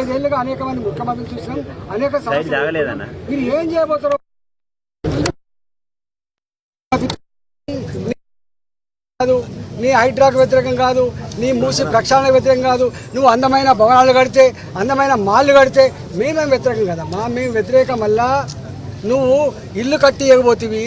ఐదేళ్ళుగా అనేక మంది ముఖ్యమంత్రులు చూసినాం అనేక మీరు ఏం చేయబోతారో నీ హైడ్రాకు వ్యతిరేకం కాదు నీ మూసి ప్రక్షాళన వ్యతిరేకం కాదు. నువ్వు అందమైన భవనాలు కడితే అందమైన మాళ్ళు కడితే మేమేం వ్యతిరేకం కదా మా మేము వ్యతిరేకం వల్ల నువ్వు ఇల్లు కట్టి ఇవ్వబోతివి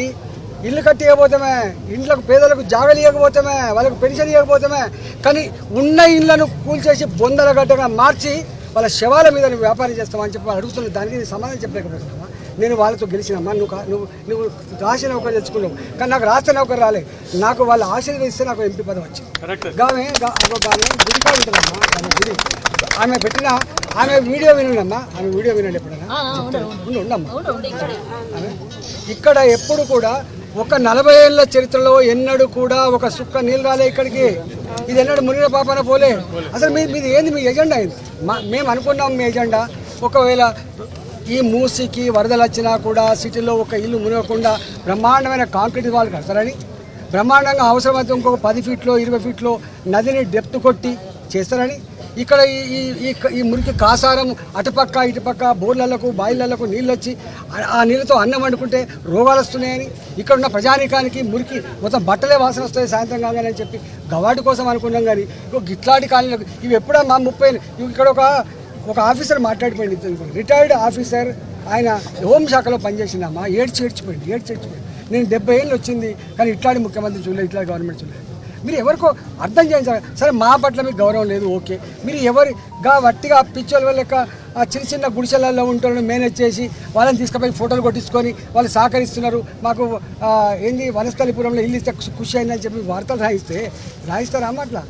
ఇల్లు కట్టి ఇవ్వబోతామే ఇంట్లకు పేదలకు జాగలు ఇవ్వకపోతామే వాళ్ళకు పెన్షన్ ఇవ్వకపోతామే కానీ ఉన్న ఇళ్ళను కూల్చేసి బొందల గడ్డగా మార్చి వాళ్ళ శవాల మీద నువ్వు వ్యాపారం చేస్తామని చెప్పి అడుగుతున్న దానికి నీ సమాధానం చెప్పలేకపోతున్నావా? నేను వాళ్ళతో గెలిచినమ్మా నువ్వు నువ్వు నువ్వు రాసిన నౌకరు తెచ్చుకున్నావు. కానీ నాకు రాష్ట్ర నౌకరు రాలే నాకు వాళ్ళు ఆశీర్వదిస్తే నాకు ఎంపీ పదవి వచ్చింది. గుడికా ఉంటుందమ్మా ఆమె గుడి. ఆమె పెట్టిన ఆమె వీడియో వినండమ్మా ఆమె వీడియో వినండి ఎప్పుడైనా. ఉండు, ఉండమ్మా ఆమె ఇక్కడ ఎప్పుడు కూడా ఒక నలభై ఏళ్ళ చరిత్రలో ఎన్నడూ కూడా ఒక సుక్క నీళ్ళు రాలే ఇక్కడికి. ఇది ఎన్నడూ మునిగిన పాపన పోలే. అసలు మీ మీది ఏంది? మీ ఎజెండా అయింది మేము అనుకున్నాం మీ ఎజెండా. ఒకవేళ ఈ మూసికి వరదలు వచ్చినా కూడా సిటీలో ఒక ఇల్లు మునగకుండా బ్రహ్మాండమైన కాంక్రీట్ వాళ్ళు కడతారని బ్రహ్మాండంగా అవసరమైతే ఇంకొక పది ఫీట్లో ఇరవై ఫీట్లో నదిని డెప్త్ కొట్టి చేస్తారని ఇక్కడ ఈ ఈ ఈ- మురికి కాసారం అటుపక్క ఇటుపక్క బోర్లలకు బాయిలలకు నీళ్ళు వచ్చి ఆ- నీళ్ళతో అన్నం వండుకుంటే రోగాలు వస్తున్నాయని ఇక్కడ ఉన్న ప్రజానీకానికి మురికి మొత్తం బట్టలే వాసన వస్తాయి సాయంత్రం కాగానే అని చెప్పి గవాటి కోసం అనుకున్నాం కానీ ఇగో గిట్లాంటి కాలనీలకు ఇవి ఎప్పుడమ్మా ముప్పై ఇవి ఇక్కడ ఒక ఒక ఆఫీసర్ మాట్లాడిపోయింది రిటైర్డ్ ఆఫీసర్ ఆయన హోంశాఖలో పనిచేసిందమ్మా ఏడ్చి ఏడ్చిపోయింది ఏడ్చి ఏడ్చిపోయింది నేను డెబ్బై ఏళ్ళు వచ్చింది కానీ ఇట్లాంటి ముఖ్యమంత్రి చూడలేదు ఇట్లాంటి గవర్నమెంట్ చూడలేదు. మీరు ఎవరికో అర్థం చేయించాలి. సరే మా పట్ల మీకు గౌరవం లేదు ఓకే. మీరు ఎవరిగా వట్టిగా పిచ్చోళ్ళ లెక్క ఆ చిన్న చిన్న గుడిసెలలో ఉంటారని మేనేజ్ చేసి వాళ్ళని తీసుకుపోయి ఫోటోలు కొట్టించుకొని వాళ్ళు సహకరిస్తున్నారు. మాకు ఏంది వనస్థలిపురంలో ఇల్లు ఇస్తే ఖుషి అయిందని చెప్పి వార్తలు రాయిస్తే రాయిస్తారా అట్లా?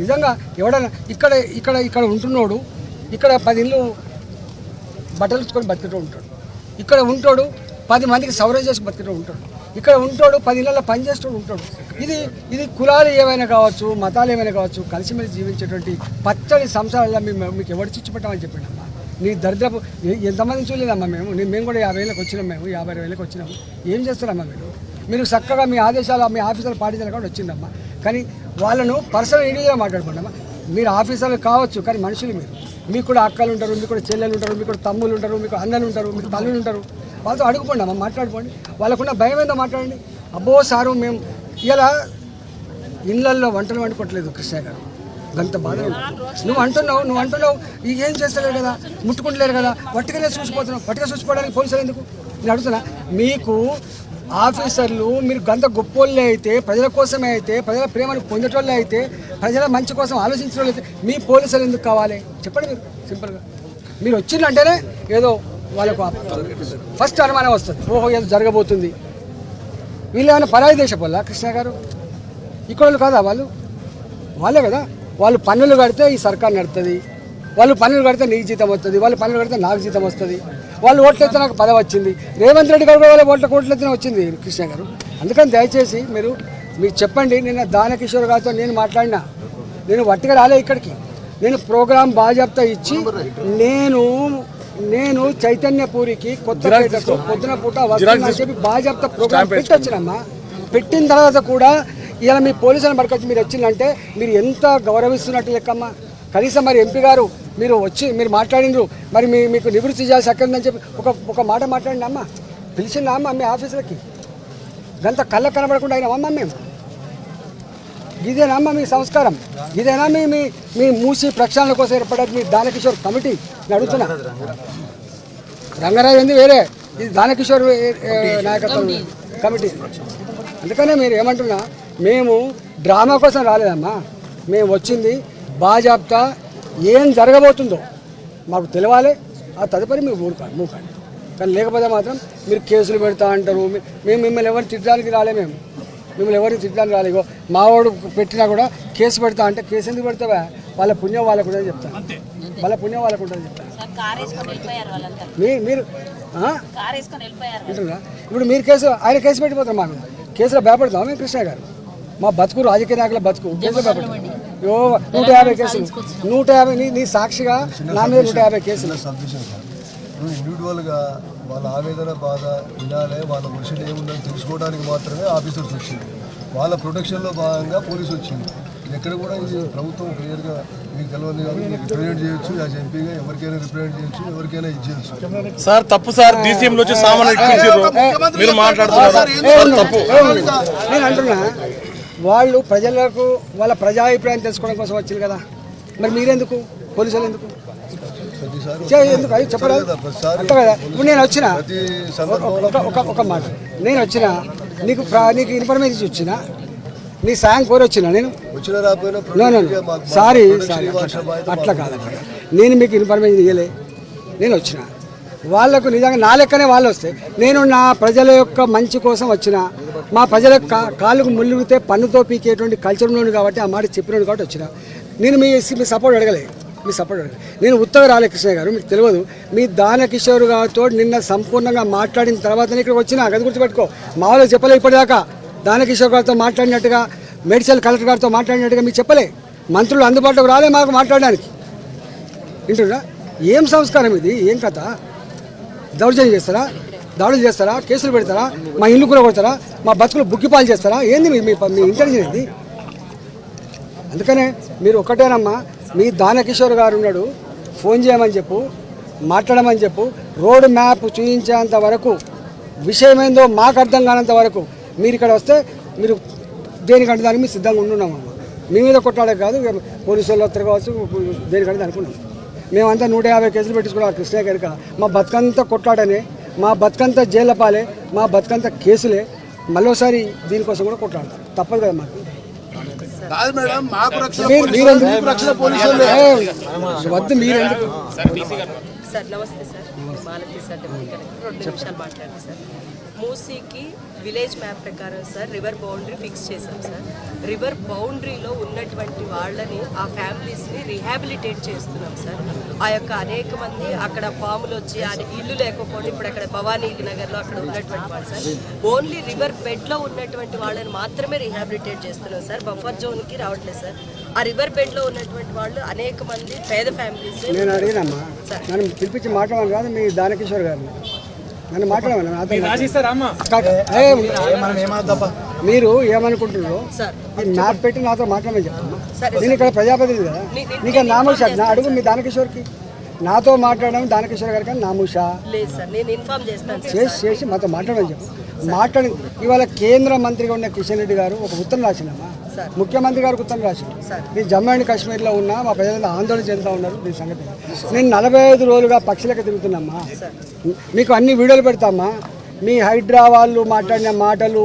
నిజంగా ఎవడన్నా ఇక్కడ ఇక్కడ ఇక్కడ ఉంటున్నాడు ఇక్కడ పది ఇల్లు బట్టలు ఇచ్చుకొని బతికేటో ఉంటాడు. ఇక్కడ ఉంటాడు పది మందికి సౌరం చేసి బతికేటో ఉంటాడు. ఇక్కడ ఉంటాడు పది ఇళ్ళల్లో పని చేస్తూ ఉంటాడు. ఇది ఇది కులాలు ఏమైనా కావచ్చు మతాలు ఏమైనా కావచ్చు కలిసిమెలిసి జీవించేటువంటి పచ్చడి సంసారాల్లో మేము మీకు ఎవరు చిచ్చిపెట్టామని చెప్పాడమ్మా నీ దరిద్రపు ఎంతమంది చూడలేదమ్మా మేము? మేము కూడా యాభై వేలకు వచ్చినాం మేము యాభై వేలకు వచ్చినాము ఏం చేస్తారమ్మా మీరు? మీరు చక్కగా మీ ఆదేశాలు మీ ఆఫీసర్లు పాటించాలి కూడా వచ్చిందమ్మా. కానీ వాళ్ళను పర్సనల్ ఇండివిజువల్గా మాట్లాడుకోండమ్మా. మీరు ఆఫీసర్లు కావచ్చు కానీ మనుషులు మీరు. మీకు కూడా అక్కలు ఉంటారు మీకు కూడా చెల్లెలు ఉంటారు మీకు కూడా తమ్ముళ్ళు ఉంటారు మీకు అన్నలు ఉంటారు మీకు తల్లులు ఉంటారు. వాళ్ళతో అడుగుకోండి అమ్మా మాట్లాడుకోండి. వాళ్ళకున్న భయం ఏందో మాట్లాడండి. అబ్బో సారు మేము ఇలా ఇళ్ళల్లో వంటలు వండుకోవట్లేదు కృష్ణ గారు. గంత బాధ నువ్వు అంటున్నావు నువ్వు అంటున్నావు ఈ ఏం చేస్తలేరు కదా? ముట్టుకుంటలేరు కదా? వట్టిగానే చూసిపోతున్నావు. వట్టిగా చూసిపోవడానికి పోలీసులు ఎందుకు? నేను అడుగుతున్నా మీకు ఆఫీసర్లు మీరు గంత గొప్పోళ్ళే అయితే ప్రజల కోసమే అయితే ప్రజల ప్రేమను పొందేటోళ్ళే అయితే ప్రజల మంచి కోసం ఆలోచించిన అయితే మీ పోలీసులు ఎందుకు కావాలి? చెప్పండి మీరు సింపుల్గా. మీరు వచ్చిందంటేనే ఏదో వాళ్ళకు ఫస్ట్ అనుమానం వస్తుంది. ఓహో ఏదో జరగబోతుంది. వీళ్ళు ఏమైనా పరాయి దేశపోలా కృష్ణ గారు? ఇక్కడ వాళ్ళు కాదా వాళ్ళు? వాళ్ళే కదా. వాళ్ళు పన్నులు కడితే ఈ సర్కార్ నడుతుంది వాళ్ళు పన్నులు కడితే నీకు జీతం వస్తుంది. వాళ్ళు పన్నులు కడితే నాకు జీతం వస్తుంది. వాళ్ళు ఓట్లు అయితే నాకు పదవి వచ్చింది. రేవంత్ రెడ్డి గారు కూడా వాళ్ళ ఓట్ల కోట్లు అయితే వచ్చింది కృష్ణ గారు. అందుకని దయచేసి మీరు మీకు చెప్పండి నిన్న దానకిషోర్ గారితో నేను మాట్లాడినా. నేను వట్టిగా రాలే ఇక్కడికి. నేను ప్రోగ్రాం బాజాప్తా ఇచ్చి నేను నేను చైతన్యపూరికి కొత్త పొద్దున పూట వస్తున్నా చెప్పి బాజాప్తా ప్రోగ్రాం పెట్టి వచ్చినమ్మా పెట్టిన తర్వాత కూడా ఇలా మీ పోలీసులను పట్టుకొచ్చి మీరు వచ్చిందంటే మీరు ఎంత గౌరవిస్తున్నట్టు లెక్కమ్మా? కనీసం మరి ఎంపీ గారు మీరు వచ్చి మీరు మాట్లాడినరు. మరి మీ మీకు నివృత్తి చేయాల్సి అక్కడిందని చెప్పి ఒక ఒక మాట మాట్లాడిన అమ్మ పిలిచిందా అమ్మ మీ ఆఫీసులకి? గంత కళ్ళ కనబడకుండా అయినా అమ్మ మేము? ఇదేనా అమ్మ మీ సంస్కారం? ఇదేనా మీ మీ మీ మూసి ప్రక్షాళన కోసం ఏర్పడేది మీ దానకిషోర్ కమిటీ? నేను అడుగుతున్నా. రంగరాజు ఉంది వేరే? ఇది దానకిషోర్ నాయకత్వం కమిటీ. అందుకనే మీరు ఏమంటున్నా మేము డ్రామా కోసం రాలేదమ్మా. మేము వచ్చింది బాజాబ్తా ఏం జరగబోతుందో మాకు తెలవాలి. ఆ తదుపరి మీరు ఊరుకా మూకండి కానీ లేకపోతే మాత్రం మీరు కేసులు పెడతా అంటారు. మేము మిమ్మల్ని ఎవరు తిట్టడానికి రాలే మేము. మిమ్మల్ని ఎవరిని తిట్టడానికి రాలే ఇగో మావాడు పెట్టినా కూడా కేసు పెడతా అంటే కేసు ఎందుకు పెడతావా? వాళ్ళ పుణ్యం వాళ్ళకు ఉంటుంది చెప్తాను వాళ్ళ పుణ్యం వాళ్ళకు ఉంటుంది చెప్తాను సార్ కార్ వేసుకొని వెళ్ళిపోయారు వాళ్ళంతా. మీ మీరు ఆ? కార్ వేసుకొని వెళ్ళిపోయారు. వింటున్నారా? ఇప్పుడు మీరు కేసు ఆయన కేసు పెట్టిపోతారు మా మీద కేసులో భయపడతాం మేము కృష్ణ గారు? మా బతుకు రాజకీయ నాయకుల బతుకు. కేసులో భయపడతాం యో నూట యాభై కేసులు. నూట యాభై నీ సాక్షిగా నా మీద నూట యాభై కేసులు. Submission sir. నువ్వు ఇండివిజువల్గా వాళ్ళ ఆవేదన బాధ వినాలే వాళ్ళ వర్షం ఏముందని తెలుసుకోవడానికి మాత్రమే ఆఫీసర్స్ వచ్చింది వాళ్ళ ప్రొటెక్షన్లో భాగంగా పోలీసు వచ్చింది ఎక్కడ కూడా ఇది ప్రభుత్వం క్లియర్గా మీకు తెలియదు మీకు రిప్రజెంట్ చేయొచ్చు. యాజ్ ఎంపీగా ఎవరికైనా రిప్రజెంట్ చేయొచ్చు ఎవరికైనా ఇది చేయొచ్చు. సార్ తప్పు సార్. డీసీఎం లో వచ్చి సామాన్ ఎక్కించారు మీరు మాట్లాడుతున్నారు. సార్ తప్పు. నేను అంటున్నా వాళ్ళు ప్రజలకు వాళ్ళ ప్రజాభిప్రాయం తెలుసుకోవడం కోసం వచ్చింది కదా. మరి మీరెందుకు? పోలీసులు ఎందుకు? ఎందుకు అది చెప్పరా? అంతే కదా. ఇప్పుడు నేను వచ్చిన ఒక ఒక మాట. నేను వచ్చిన నీకు నీకు ఇన్ఫర్మేషన్ వచ్చిన నీ సాయం కోరి వచ్చిన? నేను? సారీ సారీ అట్లా కాదు. నేను మీకు ఇన్ఫర్మేషన్ ఇవ్వలే నేను వచ్చిన. వాళ్ళకు నిజంగా నా లెక్కనే వాళ్ళు వస్తే నేను నా ప్రజల యొక్క మంచి కోసం వచ్చిన మా ప్రజల కాళ్ళకు ముళ్ళుగితే పన్నుతో పీకేటువంటి కల్చర్ ఉన్నాడు కాబట్టి ఆ మాట చెప్పినాడు కాబట్టి వచ్చిన. నేను మీ మీ సపోర్ట్ అడగలే. మీ సపోర్ట్ నేను ఉత్తర రాలే కృష్ణ గారు మీకు తెలియదు. మీ దానకిషోర్ గారితో నిన్న సంపూర్ణంగా మాట్లాడిన తర్వాతనే ఇక్కడికి వచ్చిన అది గుర్తుపెట్టుకో. మా వాళ్ళు చెప్పలే ఇప్పటిదాకా. దానకిషోర్ గారితో మాట్లాడినట్టుగా మెడిసిన్ కలెక్టర్ గారితో మాట్లాడినట్టుగా మీకు చెప్పలే. మంత్రులు అందుబాటులోకి రాలే మాకు మాట్లాడడానికి. వింటున్నా ఏం సంస్కారం ఇది? ఏం కథ? దౌర్జన్యం చేస్తారా? దాడులు చేస్తారా? కేసులు పెడతారా? మా ఇల్లు కూడా కొడతారా మా బతుకులు బుక్కిపాలు చేస్తారా? ఏంది మీ మీ ఇంటెలిజెన్స్ ఇది అందుకనే మీరు ఒక్కటేనమ్మా మీ దానకిషోర్ గారు ఉన్నాడు ఫోన్ చేయమని చెప్పు మాట్లాడమని చెప్పు రోడ్ మ్యాప్ చూపించేంత వరకు విషయం ఏందో మాకు అర్థం కానంత వరకు మీరు ఇక్కడ వస్తే మీరు దేనికంటే దానికి మేము సిద్ధంగా ఉండున్నామమ్మా మీ మీద కొట్లాడే కాదు పోలీసు వాళ్ళు వస్తారు కావచ్చు దేనికంటే అనుకున్నాం మేమంతా నూట యాభై కేసులు పెట్టుకున్నాం కృష్ణ గారిక మా బతుకంతా కొట్లాడనే మా బతుకంతా జైలపాలే మా బతుకంతా కేసులే మళ్ళీసారి దీనికోసం కూడా కొట్లాడతాం. తప్పదు కదా మాకు. కాదు మేడం మాకు రక్షణ మీరు రక్షణ పోలీసులు. వద్దు మీరెందుకు? సార్ నమస్తే సార్. మాలతి సార్ రెండు నిమిషాలు మాట్లాడండి సార్. మూసీకి విలేజ్ మ్యాప్ ప్రకారం సార్ రివర్ బౌండరీ ఫిక్స్ చేశాం సార్. రివర్ బౌండరీలో ఉన్నటువంటి వాళ్ళని ఆ ఫ్యామిలీస్ని రిహాబిలిటేట్ చేస్తున్నాం సార్. ఆ యొక్క అనేక మంది అక్కడ పాములు వచ్చి ఇల్లు లేకపోతే ఇప్పుడు అక్కడ భవానీ నగర్లో అక్కడ ఉన్నటువంటి వాళ్ళు సార్. ఓన్లీ రివర్ బెడ్లో ఉన్నటువంటి వాళ్ళని మాత్రమే రిహాబిలిటేట్ చేస్తున్నాం సార్. బఫర్ జోన్కి రావట్లేదు సార్. ఆ రివర్ బెడ్లో ఉన్నటువంటి వాళ్ళు అనేక మంది పేద ఫ్యామిలీస్ నేను అడిగినమ్మా పిలిపించి మాట్లాడమని కాదు మీ దానకిషోర్ గారిని. నన్ను మాట్లాడమని నాతో ఏ, మీరు ఏమనుకుంటున్నారు మ్యాప్ పెట్టి నాతో మాట్లాడమని సరే, నేను ఇక్కడ ప్రజాప్రతినిధి కదా. నీకు నామూష నా అడుగు మీ దానకిషోర్కి. నాతో మాట్లాడడం దానకిషోర్ నామూషా. ఇన్ఫార్మ్ చేస్తాను సార్. చేసి చేసి మాతో మాట్లాడమని చెప్పు. మాట్లాడి ఇవాళ కేంద్ర మంత్రిగా ఉన్న కిషన్ రెడ్డి గారు ఒక ఉత్తరం రాసినమ్మా. ముఖ్యమంత్రి గారికి ఉత్తరం సార్. నేను జమ్మూ అండ్ కాశ్మీర్లో ఉన్నా మా ప్రజలంతా ఆందోళన చెందుతా ఉన్నారు దీని సంగతి. నేను నలభై ఐదు రోజులుగా పక్షులకు తిరుగుతున్నామ్మా. మీకు అన్ని వీడియోలు పెడతామ్మా. మీ హైడ్రా వాళ్ళు మాట్లాడిన మాటలు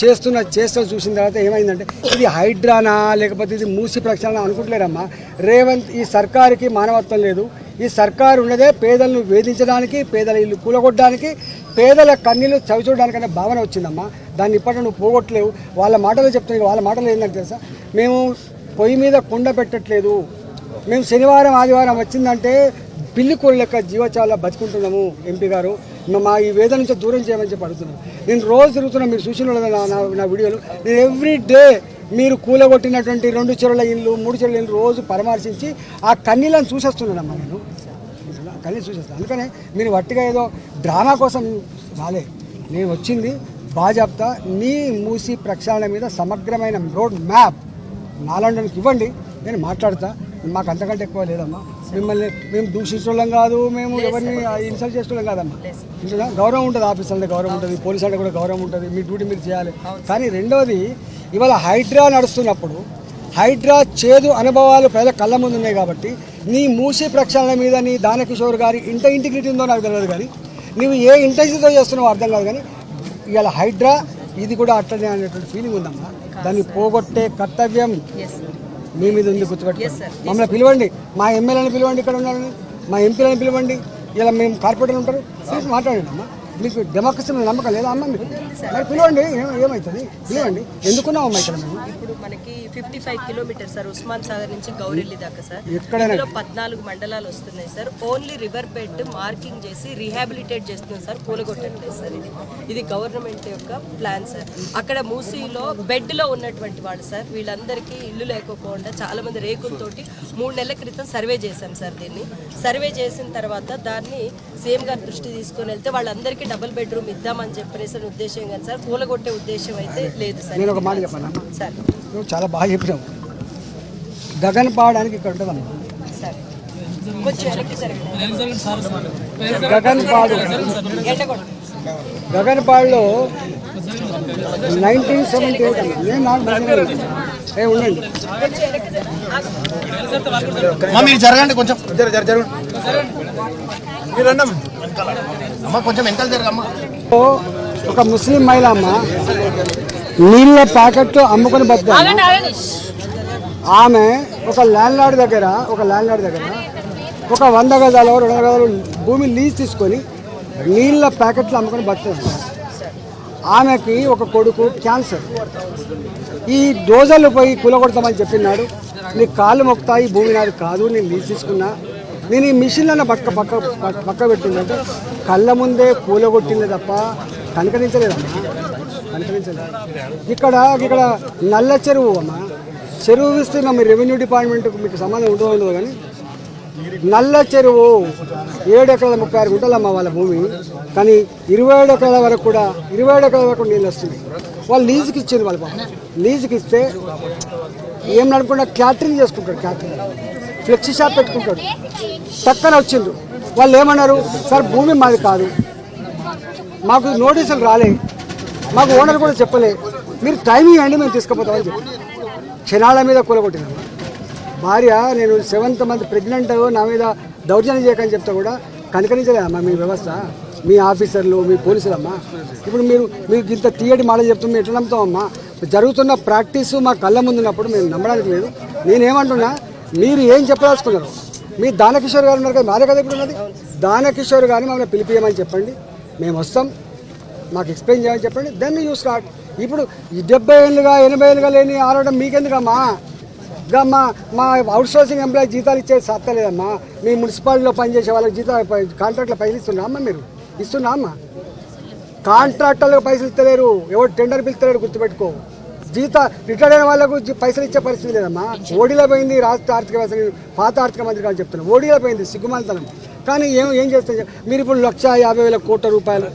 చేస్తున్న చేస్తూ చూసిన తర్వాత ఏమైందంటే ఇది హైడ్రానా లేకపోతే ఇది మూసి ప్రక్షాళన అనుకుంటలేరమ్మా. రేవంత్ ఈ సర్కారుకి మానవత్వం లేదు. ఈ సర్కారు ఉన్నదే పేదలను వేధించడానికి పేదల ఇల్లు కూలగొట్టడానికి పేదల కన్నీళ్ళు చవిచూడడానికి అనే భావన వచ్చిందమ్మా. దాన్ని ఇప్పటి నువ్వు పోగొట్టలేవు. వాళ్ళ మాటలు చెప్తున్నాయి వాళ్ళ మాటలు ఏంటంటే తెలుసా? మేము పొయ్యి మీద కుండ పెట్టట్లేదు. మేము శనివారం ఆదివారం వచ్చిందంటే పిల్లి కోళ్ళ లెక్క జీవచాల బతుకుంటున్నాము ఎంపీ గారు. మా- ఈ వేదన నుంచి దూరం చేయమని చెప్పి అడుగుతున్నాను. నేను రోజు తిరుగుతున్నా. మీరు చూసిన నా నా- వీడియోలు. నేను ఎవ్రీ డే మీరు కూలగొట్టినటువంటి రెండు చెరువుల ఇల్లు మూడు చెరువుల ఇల్లు రోజు పరామర్శించి ఆ కన్నీళ్ళని చూసేస్తున్నానమ్మా నేను. కన్నీళ్ళు చూసేస్తాను అందుకనే మీరు వట్టిగా ఏదో డ్రామా కోసం రాలే. నేను వచ్చింది. బాజాప్తా మీ మూసి ప్రక్షాళన మీద సమగ్రమైన రోడ్ మ్యాప్ నాలండానికి ఇవ్వండి. నేను మాట్లాడతా. మాకు అంతకంటే ఎక్కువ లేదమ్మా. మిమ్మల్ని మేము దూషించడం కాదు మేము ఎవరిని ఇన్సల్ట్ చేసేవాళ్ళం కాదమ్మా. ఇంటున్నా గౌరవం ఉంటుంది ఆఫీస్ అంటే గౌరవం ఉంటుంది పోలీస్ అంటే కూడా గౌరవం ఉంటుంది మీ డ్యూటీ మీరు చేయాలి. కానీ రెండవది ఇవాళ హైడ్రా నడుస్తున్నప్పుడు హైడ్రా చేదు అనుభవాలు ప్రజల కళ్ళ ముందు ఉన్నాయి కాబట్టి నీ మూసి ప్రక్షాళన మీద నీ దానకిషోర్ గారి ఇంత ఇంటిగ్రిటీ ఉందో నాకు తెలియదు కానీ నువ్వు ఏ ఇంటెన్షన్తో చేస్తున్నావో అర్థం కాదు కానీ ఇవాళ హైడ్రా ఇది కూడా అట్లనే అనేటువంటి ఫీలింగ్ ఉందమ్మా. దాన్ని పోగొట్టే కర్తవ్యం మీ మీద ఉంది sir. మమ్మల్ని పిలవండి. మా ఎమ్మెల్యేని పిలవండి ఇక్కడ ఉన్నారని మా ఎంపీలను పిలవండి. ఇలా మేము కార్పొరేటర్లు ఉంటారు. పిలిచి మాట్లాడండి అమ్మా. మీకు డెమోక్రసీ నమ్మకం లేదా అమ్మ మీకు? మరి పిలవండి. ఏమవుతుంది పిలవండి. ఎందుకున్నాం అమ్మా ఇక్కడ మేము? మనకి fifty five kilometres sir Osman Sagar నుంచి గౌరెల్లి దాకా సార్. ఇందులో పద్నాలుగు మండలాలు వస్తున్నాయి sir. Only river bed marking చేసి రీహాబిలిటేట్ చేస్తున్నాం సార్ కూలగొట్టట్లేదు సార్ ఇది. ఇది గవర్నమెంట్ యొక్క ప్లాన్ సార్. అక్కడ మూసీలో బెడ్లో ఉన్నటువంటి వాళ్ళు సార్ వీళ్ళందరికీ ఇల్లు లేకపోకుండా చాలా మంది రేకులతోటి మూడు నెలల క్రితం సర్వే చేశాం సార్ దీన్ని. సర్వే చేసిన తర్వాత దాన్ని సీఎం గారి దృష్టి తీసుకొని వెళ్తే వాళ్ళందరికీ డబుల్ బెడ్రూమ్ ఇద్దామని చెప్పేసి ఉద్దేశం కానీ సార్. కూలగొట్టే ఉద్దేశం అయితే లేదు సార్. సార్. చాలా బాగా చెప్పినావు. గగన్ పాడడానికి ఇక్కడ జరగండి గగన్ పాడు. గగన్ పాడులో నైన్టీన్ సెవెంటీ ఎయిట్ నేను నాకు. ఏ ఉండండి. మీరు జరగండి కొంచెం. జర జర జరగండి. మీరు అమ్మ కొంచెం వెనకాల జరగమ్మా. ఒక ముస్లిం మహిళ అమ్మ. నీళ్ళ ప్యాకెట్లు అమ్ముకొని బతుకు. ఆమె ఒక ల్యాండ్ లార్డ్ దగ్గర ఒక ల్యాండ్ లార్డ్ దగ్గర ఒక వంద గజాలు రెండు గజాలు భూమి లీజ్ తీసుకొని నీళ్ళ ప్యాకెట్లు అమ్ముకొని బతుకుతుంది ఆమెకి ఒక కొడుకు క్యాన్సర్ ఈ డోజర్లు పోయి కూలగొడతామని చెప్పినాడు. నీ కాళ్ళు మొక్కుతా ఈ భూమి నాది కాదు నేను లీజ్ తీసుకున్నా. నేను ఈ మిషన్లను పక్క పక్క పక్క- పెట్టిందంటే కళ్ళ ముందే కూలగొట్టింది తప్ప కనకరించలేదమ్మా కనకరించలేదు ఇక్కడ ఇక్కడ నల్ల చెరువు అమ్మ. చెరువు విస్తీర్ణం మీ రెవెన్యూ డిపార్ట్మెంట్కి మీకు సంబంధం ఉండదు ఉండదు కానీ నల్ల చెరువు ఏడు ఎకరాల ముప్పై ఆరు గుంటలమ్మ వాళ్ళ భూమి. కానీ ఇరవై ఏడు ఎకరాల వరకు కూడా ఇరవై ఏడు ఎకరాల వరకు నీళ్ళు వస్తుంది వాళ్ళు లీజుకి ఇచ్చింది వాళ్ళ పాపం. లీజుకి ఇస్తే ఏం అనుకున్నా క్యాటరింగ్ చేసుకుంటాడు క్యాటరింగ్. ఫ్లెక్సీ షాప్ పెట్టుకుంటాడు. పక్కన వచ్చిండ్రు. వాళ్ళు ఏమన్నారు? సార్ భూమి మాది కాదు. మాకు నోటీసులు రాలేదు మాకు ఓనర్ కూడా చెప్పలే మీరు టైం ఇవ్వండి మేము తీసుకుపోతామని చెప్పి. క్షణాల మీద కూలగొట్టినాము భార్య నేను సెవెంత్ మంత్ ప్రెగ్నెంట్ నా మీద దౌర్జన్యం చేయకని చెప్తే కూడా కనుకరించలేదమ్మా మీ వ్యవస్థ మీ ఆఫీసర్లు మీ పోలీసులమ్మా. ఇప్పుడు మీరు మీకు ఇంత తీయటి మాట చెప్తున్నా మేము ఎట్లా నమ్ముతామమ్మా జరుగుతున్న ప్రాక్టీస్ మా కళ్ళ ముందున్నప్పుడు మేము నమ్మడానికి లేదు. నేనేమంటున్నా మీరు ఏం చెప్పదలుచుకున్నారు? మీ దానకిషోర్ గారు ఉన్నారు కదా మాదే కదా ఇప్పుడు ఉన్నది దానకిషోర్ గారిని మమ్మల్ని పిలిపియమని చెప్పండి. మేము వస్తాం. మాకు ఎక్స్ప్లెయిన్ చేయమని చెప్పండి. దెన్ యూ స్టార్ట్ ఇప్పుడు డెబ్బై ఏళ్ళుగా ఎనభై ఏళ్ళుగా లేని ఆడడం మీకెందుకమ్మా? మా మా అవుట్ సోర్సింగ్ ఎంప్లాయీ జీతాలు ఇచ్చే సత్తలేదమ్మా. మీ మున్సిపాలిటీలో పనిచేసే వాళ్ళకి జీతాలు కాంట్రాక్ట్లో పైసలు ఇస్తున్నా మీరు? ఇస్తున్నా అమ్మా కాంట్రాక్టర్లకు పైసలు ఇస్తలేరు. ఎవరు టెండర్ పిలుస్తలేరు గుర్తుపెట్టుకో. జీత రిటైర్డ్ అయిన వాళ్ళకు పైసలు ఇచ్చే పరిస్థితి లేదమ్మా. ఓడిలో పోయింది రాష్ట్ర ఆర్థిక వ్యవస్థ పాత ఆర్థిక మంత్రి కాదు చెప్తున్నాను ఓడిలో పోయింది సిగ్గుమాలతనం. కానీ ఏం ఏం చేస్తే మీరు ఇప్పుడు లక్ష యాభై వేల కోట్ల రూపాయలు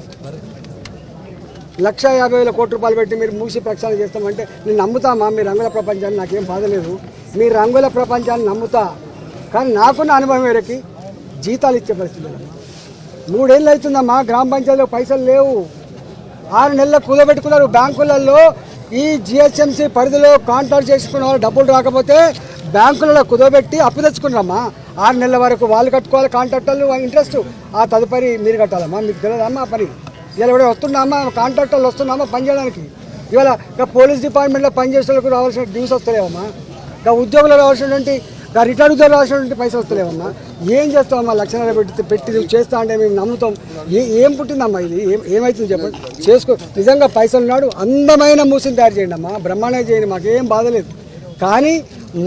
లక్ష యాభై వేల కోట్ల రూపాయలు పెట్టి మీరు మూసి ప్రక్షాళన చేస్తామంటే నేను నమ్ముతామా? మీ రంగుల ప్రపంచాన్ని నాకేం బాధ లేదు. మీ రంగుల ప్రపంచాన్ని నమ్ముతా. కానీ నాకున్న అనుభవం మేరకి జీతాలు ఇచ్చే పరిస్థితి మూడేళ్ళు అవుతుందమ్మా గ్రామ పంచాయతీలో పైసలు లేవు. ఆరు నెలలు కూలబెట్టుకున్నారు బ్యాంకులలో. ఈ జిహెచ్ఎంసీ పరిధిలో కాంట్రాక్ట్ చేసుకున్న వాళ్ళు డబ్బులు రాకపోతే బ్యాంకులలో కుదోబెట్టి అప్పు తెచ్చుకున్నారమ్మా. ఆరు నెలల వరకు వాళ్ళు కట్టుకోవాలి కాంట్రాక్టర్లు ఇంట్రెస్ట్. ఆ తదుపరి మీరు కట్టాలమ్మా మీకు తెలియదమ్మా పని? ఇలా కూడా వస్తున్నామా? కాంట్రాక్టర్లు వస్తున్నామా పని చేయడానికి? ఇవాళ ఇక పోలీస్ డిపార్ట్మెంట్లో పనిచేసే వాళ్ళకు రావాల్సిన డ్యూస్ వస్తలేవమ్మా. ఇక ఉద్యోగులు రావాల్సినటువంటి ఇక రిటైర్డ్ ఉద్యోగులు రావాల్సినటువంటి పైసలు వస్తలేవమ్మా. ఏం చేస్తామమ్మా? లక్షణాలు పెట్టి పెట్టి నువ్వు చేస్తా అంటే మేము నమ్ముతాం. ఏ ఏం పుట్టిందమ్మా ఇది? ఏం ఏమవుతుంది చెప్పండి? చేసుకో. నిజంగా పైసలు ఉన్నాడు. అందమైన మూసిని తయారు చేయండి అమ్మా. బ్రహ్మాండంగా చేయండి. మాకేం బాధలేదు కానీ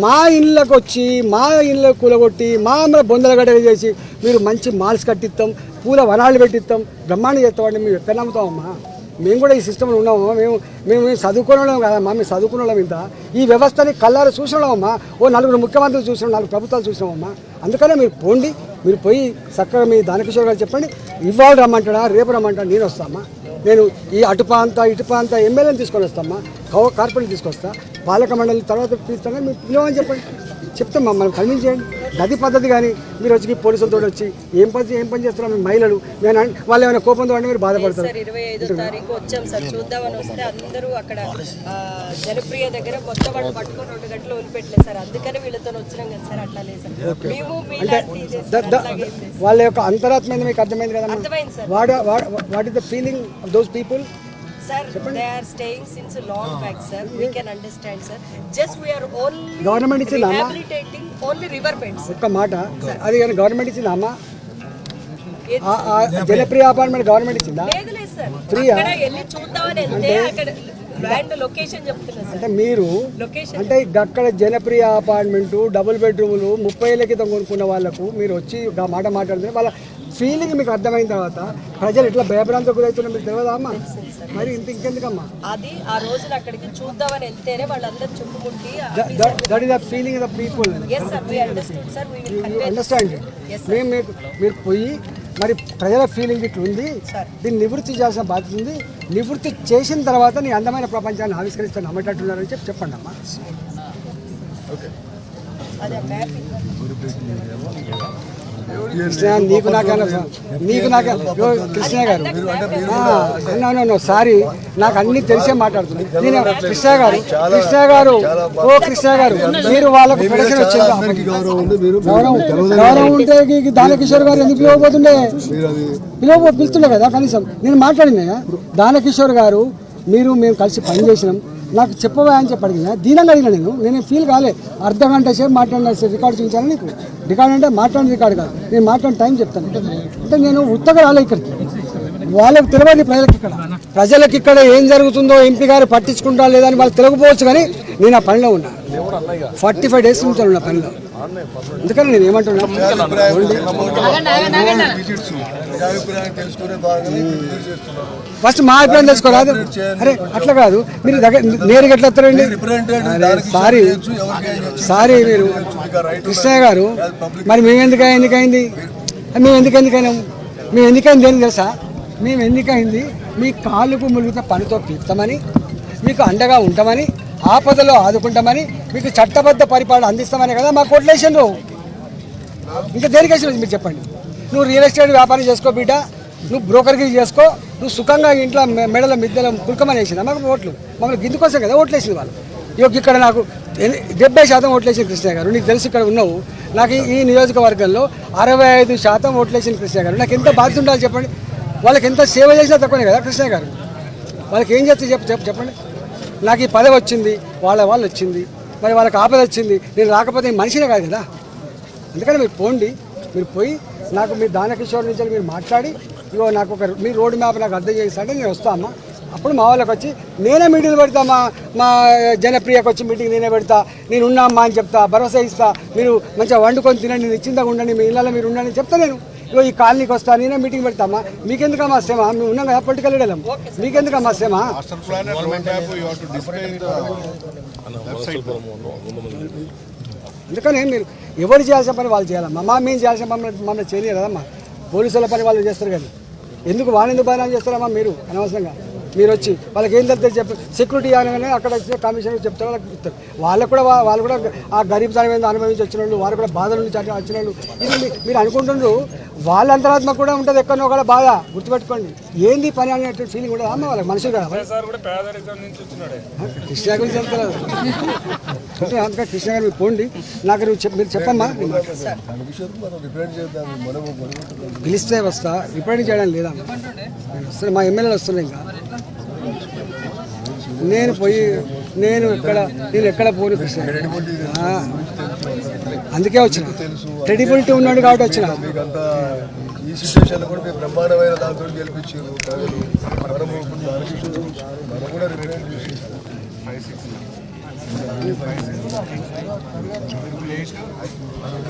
మా ఇళ్ళకు వచ్చి మా ఇళ్ళకు కూలగొట్టి మా మీద బొందల గడ్డలు చేసి మీరు మంచి మాల్స్ కట్టిస్తాం. పూల వనాలు పెట్టిస్తాం బ్రహ్మాండం చేస్తామండి మేము ఎక్కడ నమ్ముతామమ్మా మేము కూడా ఈ సిస్టంలో ఉన్నాము మేము మేము మేము చదువుకునే వాళ్ళం కదమ్మా మేము చదువుకునే వాళ్ళం ఇంత. ఈ వ్యవస్థని కళ్ళారు చూసినామమ్మా ఓ నలుగురు ముఖ్యమంత్రులు చూసినాం నాలుగు ప్రభుత్వాలు చూసినామమ్మా అందుకనే మీరు పోండి మీరు పోయి చక్కగా మీ దానకిషోర్ గారు చెప్పండి ఇవాళ రమ్మంటాడా రేపు రమ్మంటాడా నేను వస్తామా నేను ఈ అటు ప్రాంత ఇటు ప్రాంత ఎమ్మెల్యేని తీసుకొని వస్తామా కార్పొరేట్ తీసుకొస్తా పాలక మండలి తర్వాత పిలుస్తాను మీరు పిలవని చెప్పండి. చెప్తాం మమ్మల్ని కన్విన్స్ చేయండి. గది పద్ధతి కానీ మీరు వచ్చి పోలీసులతో వచ్చి ఏం పని ఏం పని చేస్తున్నారు మీ మహిళలు? నేను వాళ్ళు ఏమైనా కోపంతో అంటే మీరు బాధపడతారు. సార్ ఇరవై ఐదో తారీఖు వచ్చాం సార్. చూద్దామని వస్తే అందరూ అక్కడ జనప్రియ దగ్గర మొత్తం వాళ్ళు పట్టుకొని రెండు గంటలు వదిలిపెట్టలేదు సార్. అందుకని వీళ్ళతో వచ్చినాం కదా సార్. అట్లా లేదు సార్. మేము. వాళ్ళ యొక్క అంతరాత్మ మీకు అర్థమైంది sir. What what is the feeling those people sir they are staying since long back sir we can understand sir just we're only Government ఇచ్చిందా అమ్మా? రిహాబిలిటేటింగ్ ఓన్లీ రివర్ బెడ్స్ ఒక్క మాట. అది కానీ గవర్నమెంట్ ఇచ్చిందా అమ్మా ఆ- ఆ జనప్రియ అపార్ట్మెంట్ గవర్నమెంట్ ఇచ్చిందా లేదు లేదు సార్? అక్కడ వెళ్ళి చూద్దామని వెళ్తే అక్కడ ల్యాండ్ లొకేషన్ చెప్తున్నా సార్ అంటే మీరు లొకేషన్ అంటే అక్కడ జనప్రియ అపార్ట్మెంట్ డబుల్ బెడ్రూములు ముప్పై ఏళ్ళ క్రితం కొనుక్కున్న వాళ్ళకు మీరు వచ్చి ఆ మాట మాట్లాడితే వాళ్ళ ఫీలింగ్ మీకు అర్థమైన తర్వాత ప్రజలు ఎట్లా భయభ్రాంతి గురవుతున్నా మీకు తెలియదా అమ్మా? మరి ఇంత ఇంకెందుకమ్మా? అది ఆ రోజున అక్కడికి చూద్దామని వెళ్తేనే వాళ్ళందరూ చుట్టుముట్టి that is the feeling the people sir we understand sir we will convey understand మేము మీకు మీరు పోయి మరి ప్రజల ఫీలింగ్ ఇట్లా ఉంది. దీన్ని నివృత్తి చేయాల్సిన బాధ్యత ఉంది. నివృత్తి చేసిన తర్వాత నీ అందమైన ప్రపంచాన్ని ఆవిష్కరిస్తాను నమ్మేటట్టున్నారని చెప్పి చెప్పండి అమ్మా. కృష్ణ నీకు నాకన్నా నీకు నాకు యో, కృష్ణ గారు. అన్నా సారీ. నాకు అన్ని తెలిసే మాట్లాడుతుంది. నేను కృష్ణ గారు. కృష్ణ గారు. ఓ కృష్ణ గారు. మీరు వాళ్ళకు ప్రొడక్షన్ వచ్చింది గౌరవం ఉంటే దానకిషోర్ గారు ఎందుకు పిలవబోతుండే? మీరు పిలవ పిలుతుండే కదా కనీసం. నేను మాట్లాడినా? దానకిషోర్ గారు మీరు మేము కలిసి పని చేసినాం. నాకు చెప్పవా అని చెప్పి అడిగిన దీనంగా అడిగిన నేను నేను ఫీల్ కాలే. అర్ధ గంట సేపు మాట్లాడిన రికార్డు చూపించాను నీకు? రికార్డ్ అంటే మాట్లాడిన రికార్డు కాదు. నేను మాట్లాడిన టైం చెప్తాను. అంటే నేను ఉత్తగా రాలే ఇక్కడికి. వాళ్ళకి తెలియదు ప్రజలకు ఇక్కడ. ప్రజలకు ఇక్కడ ఏం జరుగుతుందో ఎంపీ గారు పట్టించుకుంటా లేదా అని వాళ్ళు తెలియకపోవచ్చు కానీ నేను ఆ పనిలో ఉన్నా. ఫార్టీ ఫైవ్ డేస్ నుంచి ఉన్నా పనిలో. అందుకని నేను ఏమంటున్నా? ఫస్ట్ మా అభిప్రాయం తెలుసుకోరాదు అరే అట్లా కాదు. మీరు దగ్గర నేరుగా ఎట్లా వస్తారండి? సారీ. సారీ మీరు. కృష్ణయ్య గారు మరి మేము ఎందుకు ఎందుకైంది మేము ఎందుకు ఎందుకైనాం మేము ఎందుకైంది ఏంటి తెలుసా? మేము ఎందుకైంది మీ కాళ్ళకు ములుగుత పనితో పీకుతామని మీకు అండగా ఉంటామని ఆపదలో ఆదుకుంటామని మీకు చట్టబద్ధ పరిపాలన అందిస్తామని కదా మాకు కొట్లేసిండ్రు ఇంకా దేనికేసిన మీరు చెప్పండి. నువ్వు రియల్ ఎస్టేట్ వ్యాపారం చేసుకో బిడ్డ. నువ్వు బ్రోకర్కి చేసుకో. నువ్వు సుఖంగా ఇంట్లో మెడల మిద్దెల కుల్కమని వేసింది. మాకు ఓట్లు. మమ్మల్ని గిందు కదా ఓట్లు వేసింది వాళ్ళు. ఇక ఇక్కడ నాకు డెబ్బై శాతం ఓట్లేసిన కృష్ణ గారు. నీకు తెలిసి ఇక్కడ ఉన్నావు. నాకు ఈ- నియోజకవర్గంలో అరవై ఐదు శాతం ఓట్లేసిన కృష్ణ గారు. నాకు ఎంత బాధ్యత ఉండాలి చెప్పండి. వాళ్ళకి ఎంత సేవ చేసినా తక్కువనే కదా కృష్ణ గారు. వాళ్ళకి ఏం చేస్తే చెప్ప చెప్పండి. నాకు ఈ పదవి వచ్చింది. వాళ్ళ వాళ్ళు వచ్చింది. మరి వాళ్ళకి ఆపద వచ్చింది. నేను రాకపోతే మనిషినే కాదు కదా. అందుకని మీరు పోండి. మీరు పోయి నాకు మీ దానకిషోర్ నుంచి మీరు మాట్లాడి ఇగో నాకు ఒక మీ రోడ్ మ్యాప్ నాకు అర్థం చేస్తాంటే నేను వస్తామా అప్పుడు మా వాళ్ళకి వచ్చి నేనే మీటింగ్ పెడతా మా మా జనప్రియకు వచ్చి మీటింగ్ నేనే పెడతా నేను ఉన్నామ్మా అని చెప్తా భరోసా ఇస్తా మీరు మంచిగా వండుకొని తినండి నిశ్చింతగా ఉండండి మీ ఇళ్ళలో మీరు ఉండండి చెప్తా నేను. ఇగో ఈ కాలనీకి వస్తా నేనే మీటింగ్ పెడతామా మీకెందుకు మా శ్రమ? మేము ఉన్నాం కదా పొలిటికల్ లీడర్లం మీకెందుకు మా వెబ్సైట్ అందుకని మీరు ఎవరు చేయాల్సిన పని వాళ్ళు చేయాలమ్మా మా మేము చేయాల్సిన మమ్మల్ని మమ్మల్ని చేయలేరు కదమ్మా. పోలీసుల పని వాళ్ళు చేస్తారు కానీ ఎందుకు వాళ్ళు ఎందుకు బయలు చేస్తారమ్మా మీరు అనవసరంగా? మీరు వచ్చి వాళ్ళకి ఏం తెలితే చెప్పి. సెక్యూరిటీ అనగానే అక్కడ వచ్చి కమిషనర్ చెప్తారు వాళ్ళకి ఇస్తారు వాళ్ళకు కూడా వాళ్ళు కూడా ఆ గరీబ్ దాని మీద అనుభవించి వచ్చిన వాళ్ళు వాళ్ళు కూడా బాధల నుంచి వచ్చిన వాళ్ళు. ఇది మీరు అనుకుంటున్నారు వాళ్ళ అంతరాత్మ కూడా ఉంటుంది ఎక్కడో కూడా బాధ గుర్తుపెట్టుకోండి. ఏంది పని అనేటువంటి ఫీలింగ్ కూడా అమ్మ వాళ్ళకి మనుషులు కదా కృష్ణ గురించి చెప్తలేదు అంటే అందుకని కృష్ణ గారు మీరు పోండి. నాకు నువ్వు మీరు చెప్పమ్మా. రిప్రజెంట్ పిలిస్తే వస్తా రిపేరింగ్ చేయడం లేదా? సరే మా ఎమ్మెల్యేలు వస్తున్నాయి ఇంకా. నేను పోయి నేను ఎక్కడ నేను ఎక్కడ పోను కృష్ణ ఆ, అందుకే వచ్చిన. క్రెడిబిలిటీ ఉన్నాడు కాబట్టి వచ్చిన. మీకు అంత ఈ సిచ్యువేషన్లో కూడా మీరు బ్రహ్మాండమైన దాంతో గెలిపించారు. ప్రజలు మనము ఇప్పుడు దానికి మనం కూడా రిప్రజెంట్ చేసి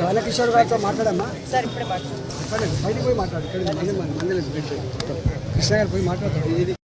బాలకిషోర్ గారితో మాట్లాడమ్మా. బయటికి పోయి మాట్లాడు. ఇక్కడ మంది మంది కృష్ణ గారు పోయి మాట్లాడతారు.